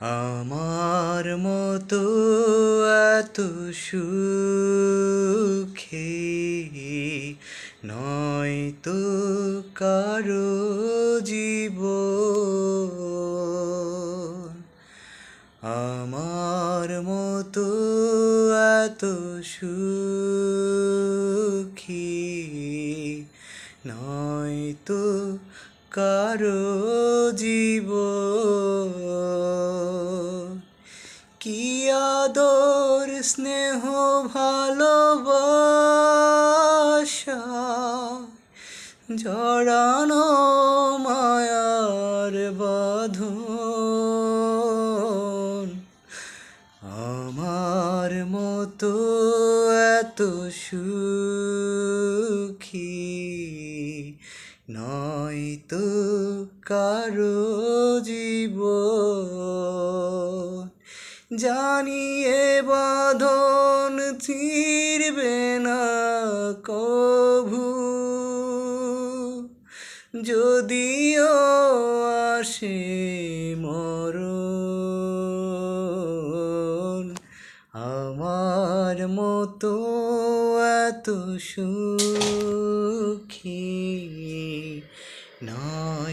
আমার মতো এত সুখে নয় তো কারও জীব আমার মতো এত সুখী নয় তো কারও জীবন। কি আদর, স্নেহ, ভালোবাসা? জড়ানো মায়ার বাঁধন। আমার মতো এত সুখী নয় তো কারও জীবন। জানিয়ে বাঁধন ছিড়বে না কভু। যদিও আসে মরণ আমার মতো এত সুখী নয়।